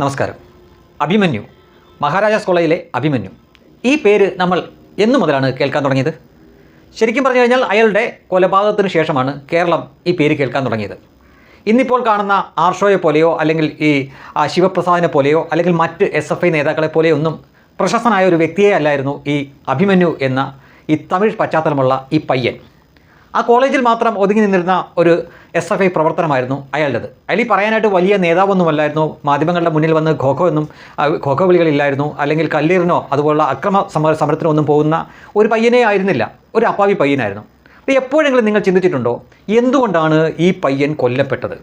നമസ്കാരം. അഭിമന്യു. മഹാരാജാസ് കോളേജിലെ അഭിമന്യു. ഈ പേര് നമ്മൾ എന്നു മുതലാണ് കേൾക്കാൻ തുടങ്ങിയത്? ശരിക്കും പറഞ്ഞു കഴിഞ്ഞാൽ അയാളുടെ കൊലപാതകത്തിന് ശേഷമാണ് കേരളം ഈ പേര് കേൾക്കാൻ തുടങ്ങിയത്. ഇന്നിപ്പോൾ കാണുന്ന ആർഷോയെ പോലെയോ അല്ലെങ്കിൽ ഈ ശിവപ്രസാദിനെ പോലെയോ അല്ലെങ്കിൽ മറ്റ് എസ് എഫ് ഐ നേതാക്കളെ പോലെയോ ഒന്നും പ്രശസ്തനായ ഒരു വ്യക്തിയെ അല്ലായിരുന്നു ഈ അഭിമന്യു എന്ന ഈ തമിഴ് പശ്ചാത്തലമുള്ള ഈ പയ്യൻ. ആ കോളേജിൽ മാത്രം ഒതുങ്ങി നിന്നിരുന്ന ഒരു എസ് എഫ് ഐ പ്രവർത്തനമായിരുന്നു അയാളുടേത്. അയാൾ ഈ പറയാനായിട്ട് വലിയ നേതാവൊന്നുമല്ലായിരുന്നു. മാധ്യമങ്ങളുടെ മുന്നിൽ വന്ന് ഖോഖോ എന്നും ഖോഖോ വിളികളില്ലായിരുന്നു. അല്ലെങ്കിൽ കല്ലീറിനോ അതുപോലുള്ള അക്രമ സമര സമരത്തിനോ ഒന്നും പോകുന്ന ഒരു പയ്യനെ ആയിരുന്നില്ല. ഒരു അപ്പാവി പയ്യനായിരുന്നു. അപ്പോൾ എപ്പോഴെങ്കിലും നിങ്ങൾ ചിന്തിച്ചിട്ടുണ്ടോ? എന്തുകൊണ്ടാണ് ഈ പയ്യൻ കൊല്ലപ്പെട്ടത്?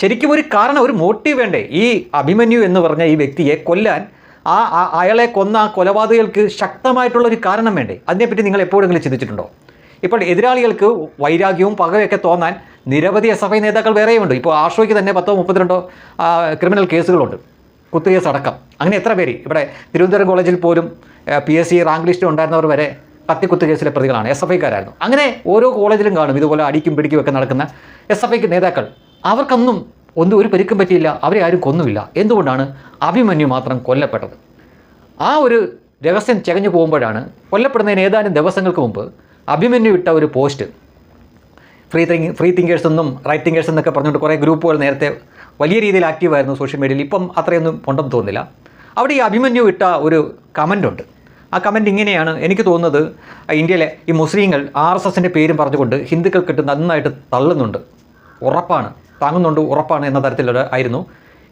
ശരിക്കും ഒരു കാരണം ഒരു മോട്ടീവ് വേണ്ടേ? ഈ അഭിമന്യു എന്ന് പറഞ്ഞ ഈ വ്യക്തിയെ കൊല്ലാൻ ആ അയാളെ കൊന്ന കൊലപാതകൾക്ക് ശക്തമായിട്ടുള്ള ഒരു കാരണം വേണ്ടേ? അതിനെപ്പറ്റി നിങ്ങൾ എപ്പോഴെങ്കിലും ചിന്തിച്ചിട്ടുണ്ടോ? ഇപ്പോൾ എതിരാളികൾക്ക് വൈരാഗ്യവും പകയൊക്കെ തോന്നാൻ നിരവധി എസ് എഫ് ഐ നേതാക്കൾ വേറെയുമുണ്ട്. ഇപ്പോൾ ആർഷോയ്ക്ക് തന്നെ പത്തോ മുപ്പത്തിരണ്ടോ ക്രിമിനൽ കേസുകളുണ്ട്. കുത്തുകേസ് അടക്കം. അങ്ങനെ എത്ര പേര്? ഇവിടെ തിരുവനന്തപുരം കോളേജിൽ പോലും P S C rank list ഉണ്ടായിരുന്നവർ വരെ കത്തിക്കുത്ത് കേസിലെ പ്രതികളാണ്. എസ് എഫ് ഐക്കാരായിരുന്നു. അങ്ങനെ ഓരോ കോളേജിലും കാണും ഇതുപോലെ അടിക്കും പിടിക്കും ഒക്കെ നടക്കുന്ന എസ് എഫ് ഐക്ക് നേതാക്കൾ. അവർക്കൊന്നും ഒന്നും ഒരു പരിക്കും പറ്റിയില്ല. അവരെ ആരും കൊന്നുമില്ല എന്തുകൊണ്ടാണ് അഭിമന്യു മാത്രം കൊല്ലപ്പെട്ടത്? ആ ഒരു രഹസ്യം ചകഞ്ഞു പോകുമ്പോഴാണ് കൊല്ലപ്പെടുന്നതിന് ഏതാനും ദിവസങ്ങൾക്ക് മുമ്പ് അഭിമന്യു ഇട്ട ഒരു post. Free think free thinkers എന്നും റൈറ്റ് തിങ്കേഴ്സ് എന്നൊക്കെ പറഞ്ഞുകൊണ്ട് കുറേ ഗ്രൂപ്പുകൾ നേരത്തെ വലിയ രീതിയിൽ ആക്റ്റീവായിരുന്നു സോഷ്യൽ മീഡിയയിൽ ഇപ്പം അത്രയൊന്നും ഉണ്ടെന്ന് തോന്നില്ല. അവിടെ ഈ അഭിമന്യു ഇട്ട ഒരു കമന്റ് ഉണ്ട്. ആ കമന്റ് ഇങ്ങനെയാണ്. എനിക്ക് തോന്നുന്നത് ഇന്ത്യയിലെ ഈ മുസ്ലിങ്ങൾ ആർ എസ് എസിന്റെ പേരും പറഞ്ഞുകൊണ്ട് ഹിന്ദുക്കൾക്കിട്ട് നന്നായിട്ട് തള്ളുന്നുണ്ട്. ഉറപ്പാണ്. താങ്ങുന്നുണ്ട് ഉറപ്പാണ് എന്ന തരത്തിലുള്ള ആയിരുന്നു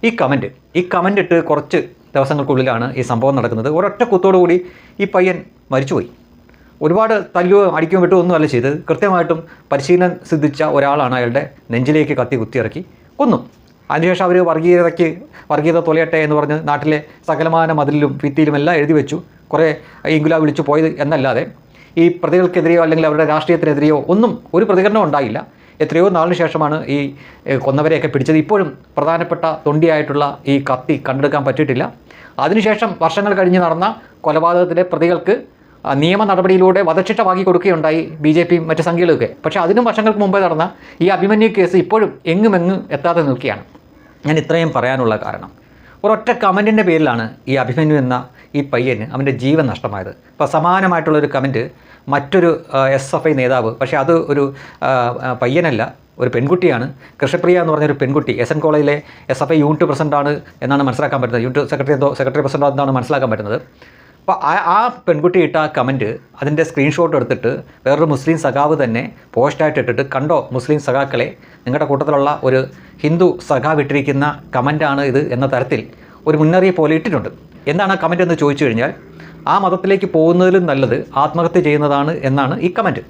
ഈ കമന്റ് ഈ കമന്റ് ഇട്ട് കുറച്ച് ദിവസങ്ങൾക്കുള്ളിലാണ് ഈ സംഭവം നടക്കുന്നത്. ഒരൊറ്റ കുത്തോടുകൂടി ഈ പയ്യൻ മരിച്ചുപോയി. ഒരുപാട് തല്ലുകയും അടിക്കുകയും വിട്ടും ഒന്നുമല്ല ചെയ്തത്. കൃത്യമായിട്ടും പരിശീലനം സിദ്ധിച്ച ഒരാളാണ് അയാളുടെ നെഞ്ചിലേക്ക് കത്തി കുത്തിയിറക്കി കൊന്നു. അതിനുശേഷം അവർ വർഗീയതയ്ക്ക് വർഗീയത തൊലയട്ടെ എന്ന് പറഞ്ഞ് നാട്ടിലെ സകലമാന മതിലിലും ഭിത്തിയിലും എല്ലാം എഴുതി വെച്ചു. കുറേ ഇംഗുല വിളിച്ചു പോയത് എന്നല്ലാതെ ഈ പ്രതികൾക്കെതിരെയോ അല്ലെങ്കിൽ അവരുടെ രാഷ്ട്രീയത്തിനെതിരെയോ ഒന്നും ഒരു പ്രതികരണം ഉണ്ടായില്ല. എത്രയോ നാളിന് ശേഷമാണ് ഈ കൊന്നവരെയൊക്കെ പിടിച്ചത്. ഇപ്പോഴും പ്രധാനപ്പെട്ട തൊണ്ടിയായിട്ടുള്ള ഈ കത്തി കണ്ടെടുക്കാൻ പറ്റിയിട്ടില്ല. അതിനുശേഷം വർഷങ്ങൾ കഴിഞ്ഞ് നടന്ന കൊലപാതകത്തിലെ പ്രതികൾക്ക് നിയമ നടപടിയിലൂടെ വധശിക്ഷ വാങ്ങി കൊടുക്കുകയുണ്ടായി ബി ജെ പിയും മറ്റ് സംഖ്യകളൊക്കെ പക്ഷേ അതിനും വർഷങ്ങൾക്ക് മുമ്പേ നടന്ന ഈ അഭിമന്യു കേസ് ഇപ്പോഴും എങ്ങും എങ്ങും എത്താതെ നിൽക്കുകയാണ്. ഞാൻ ഇത്രയും പറയാനുള്ള കാരണം ഒരൊറ്റ കമന്റിന്റെ പേരിലാണ് ഈ അഭിമന്യു എന്ന ഈ പയ്യന് അവന്റെ ജീവൻ നഷ്ടമായത്. ഇപ്പോൾ സമാനമായിട്ടുള്ളൊരു കമന്റ് മറ്റൊരു എസ് എഫ് ഐ നേതാവ് പക്ഷേ അത് ഒരു പയ്യനല്ല ഒരു പെൺകുട്ടിയാണ്. കൃഷിപ്രിയ എന്ന് പറഞ്ഞൊരു പെൺകുട്ടി എസ് എൻ കോളേജിലെ എസ് എഫ് ഐ യൂണിറ്റ് പ്രസിഡന്റാണ് എന്നാണ് മനസ്സിലാക്കാൻ പറ്റുന്നത്. യൂണിറ്റ് സെക്രട്ടറി എന്തോ സെക്രട്ടറി പ്രസിഡന്റ് എന്നാണ് മനസ്സിലാക്കാൻ പറ്റുന്നത്. അപ്പോൾ ആ പെൺകുട്ടി ഇട്ട ആ കമന്റ് അതിന്റെ സ്ക്രീൻഷോട്ട് എടുത്തിട്ട് വേറൊരു മുസ്ലിം സഖാവ് തന്നെ പോസ്റ്റായിട്ട് ഇട്ടിട്ട് കണ്ടോ മുസ്ലിം സഖാക്കളെ നിങ്ങളുടെ കൂട്ടത്തിലുള്ള ഒരു ഹിന്ദു സഖാവ് ഇട്ടിരിക്കുന്ന കമന്റാണ് ഇത് എന്ന തരത്തിൽ ഒരു മുന്നറിയിപ്പ് പോലെ ഇട്ടിട്ടുണ്ട്. എന്താണ് ആ കമന്റ് എന്ന് ചോദിച്ചു കഴിഞ്ഞാൽ ആ മതത്തിലേക്ക് പോകുന്നതിലും നല്ലത് ആത്മഹത്യ ചെയ്യുന്നതാണ് എന്നാണ് ഈ കമന്റ്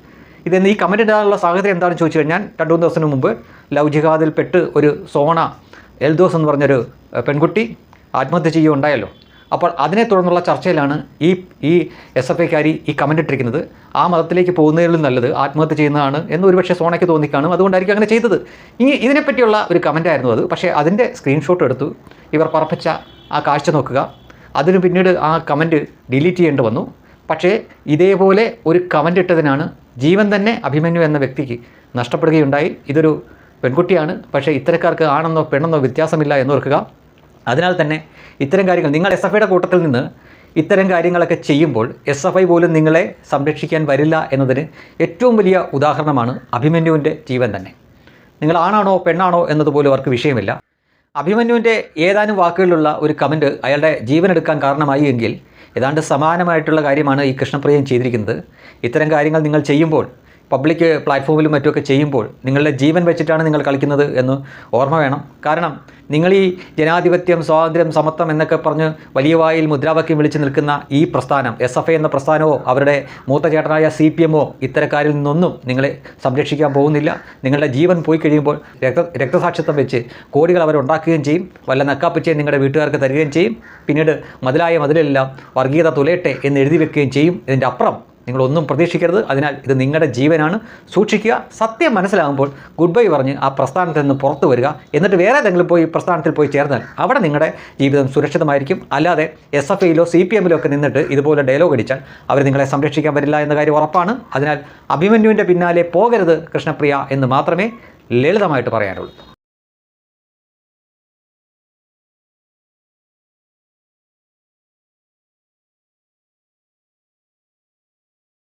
ഇതെന്ന് ഈ കമന്റ് ഇടാനുള്ള സാഹചര്യം എന്താണെന്ന് ചോദിച്ചു കഴിഞ്ഞാൽ രണ്ടു മൂന്ന് ദിവസത്തിന് മുമ്പ് ലവ് ജിഹാദിൽപ്പെട്ട് ഒരു സോണ എൽദോസ് എന്ന് പറഞ്ഞൊരു പെൺകുട്ടി ആത്മഹത്യ ചെയ്യുകയുണ്ടായല്ലോ. അപ്പോൾ അതിനെ തുടർന്നുള്ള ചർച്ചയിലാണ് ഈ ഈ എസ് എഫ് ഐക്കാരി ഈ കമന്റ് ഇട്ടിരിക്കുന്നത്. ആ മതത്തിലേക്ക് പോകുന്നതിലും നല്ലത് ആത്മഹത്യ ചെയ്യുന്നതാണ് എന്ന് ഒരുപക്ഷെ സോണയ്ക്ക് തോന്നിക്കാണും. അതുകൊണ്ടായിരിക്കും അങ്ങനെ ചെയ്തത്. ഇനി ഇതിനെപ്പറ്റിയുള്ള ഒരു കമന്റായിരുന്നു അത്. പക്ഷേ അതിന്റെ സ്ക്രീൻഷോട്ട് എടുത്തു. ഇവർ പറപ്പിച്ച ആ കാഴ്ച നോക്കുക. അതിന് പിന്നീട് ആ കമന്റ് ഡിലീറ്റ് ചെയ്യേണ്ടി വന്നു. പക്ഷേ ഇതേപോലെ ഒരു കമന്റ് ഇട്ടതിനാണ് ജീവൻ തന്നെ അഭിമന്യു എന്ന വ്യക്തിക്ക് നഷ്ടപ്പെടുകയുണ്ടായി. ഇതൊരു പെൺകുട്ടിയാണ്. പക്ഷേ ഇത്തരക്കാർക്ക് ആണെന്നോ പെണ്ണെന്നോ വ്യത്യാസമില്ല എന്നോർക്കുക അതിനാൽ തന്നെ ഇത്തരം കാര്യങ്ങൾ നിങ്ങൾ എസ് എഫ് ഐയുടെ കൂട്ടത്തിൽ നിന്ന് ഇത്തരം കാര്യങ്ങളൊക്കെ ചെയ്യുമ്പോൾ എസ് എഫ് ഐ പോലും നിങ്ങളെ സംരക്ഷിക്കാൻ വരില്ല എന്നതിന് ഏറ്റവും വലിയ ഉദാഹരണമാണ് അഭിമന്യുവിന്റെ ജീവൻ തന്നെ. നിങ്ങൾ ആണാണോ പെണ്ണാണോ എന്നതുപോലും അവർക്ക് വിഷയമില്ല. അഭിമന്യുവിന്റെ ഏതാനും വാക്കുകളിലുള്ള ഒരു കമന്റ് അയാളുടെ ജീവനെടുക്കാൻ കാരണമായി എങ്കിൽ ഏതാണ്ട് സമാനമായിട്ടുള്ള കാര്യമാണ് ഈ കൃഷ്ണപ്രിയൻ ചെയ്തിരിക്കുന്നത്. ഇത്തരം കാര്യങ്ങൾ നിങ്ങൾ ചെയ്യുമ്പോൾ പബ്ലിക് പ്ലാറ്റ്ഫോമിലും മറ്റുമൊക്കെ ചെയ്യുമ്പോൾ നിങ്ങളുടെ ജീവൻ വെച്ചിട്ടാണ് നിങ്ങൾ കളിക്കുന്നത് എന്ന് ഓർമ്മ വേണം. കാരണം നിങ്ങൾ ഈ ജനാധിപത്യം സ്വാതന്ത്ര്യം സമത്വം എന്നൊക്കെ പറഞ്ഞ് വലിയ വായിൽ മുദ്രാവാക്യം വിളിച്ച് നിൽക്കുന്ന ഈ പ്രസ്ഥാനം എസ് എഫ് ഐ എന്ന പ്രസ്ഥാനമോ അവരുടെ മൂത്ത ചേട്ടനായ സി പി എമ്മോ ഇത്തരക്കാരിൽ നിന്നൊന്നും നിങ്ങളെ സംരക്ഷിക്കാൻ പോകുന്നില്ല. നിങ്ങളുടെ ജീവൻ പോയി കഴിയുമ്പോൾ രക്ത രക്തസാക്ഷിത്വം വെച്ച് കോടികൾ അവരുണ്ടാക്കുകയും ചെയ്യും. വല്ല നക്കാപ്പിച്ചയും നിങ്ങളുടെ വീട്ടുകാർക്ക് തരികയും ചെയ്യും. പിന്നീട് മതിലായ മതിലെല്ലാം വർഗീയത തുലയട്ടെ എന്ന് എഴുതി വെക്കുകയും ചെയ്യും. ഇതിന്റെ അപ്പുറം നിങ്ങളൊന്നും പ്രതീക്ഷിക്കരുത്. അതിനാൽ ഇത് നിങ്ങളുടെ ജീവനാണ്. സൂക്ഷിക്കുക. സത്യം മനസ്സിലാകുമ്പോൾ ഗുഡ് ബൈ പറഞ്ഞ് ആ പ്രസ്ഥാനത്തിൽ നിന്ന് പുറത്തു വരിക. എന്നിട്ട് വേറെ ഏതെങ്കിലും പോയി പ്രസ്ഥാനത്തിൽ പോയി ചേർന്നാൽ അവിടെ നിങ്ങളുടെ ജീവിതം സുരക്ഷിതമായിരിക്കും. അല്ലാതെ എസ് എഫ് ഐയിലോ സി പി എമ്മിലോ ഒക്കെ നിന്നിട്ട് ഇതുപോലെ ഡയലോഗ് അടിച്ചാൽ അവർ നിങ്ങളെ സംരക്ഷിക്കാൻ വരില്ല എന്ന കാര്യം ഉറപ്പാണ്. അതിനാൽ അഭിമന്യുവിന്റെ പിന്നാലെ പോകരുത് കൃഷ്ണപ്രിയ എന്ന് മാത്രമേ ലളിതമായിട്ട് പറയാനുള്ളൂ.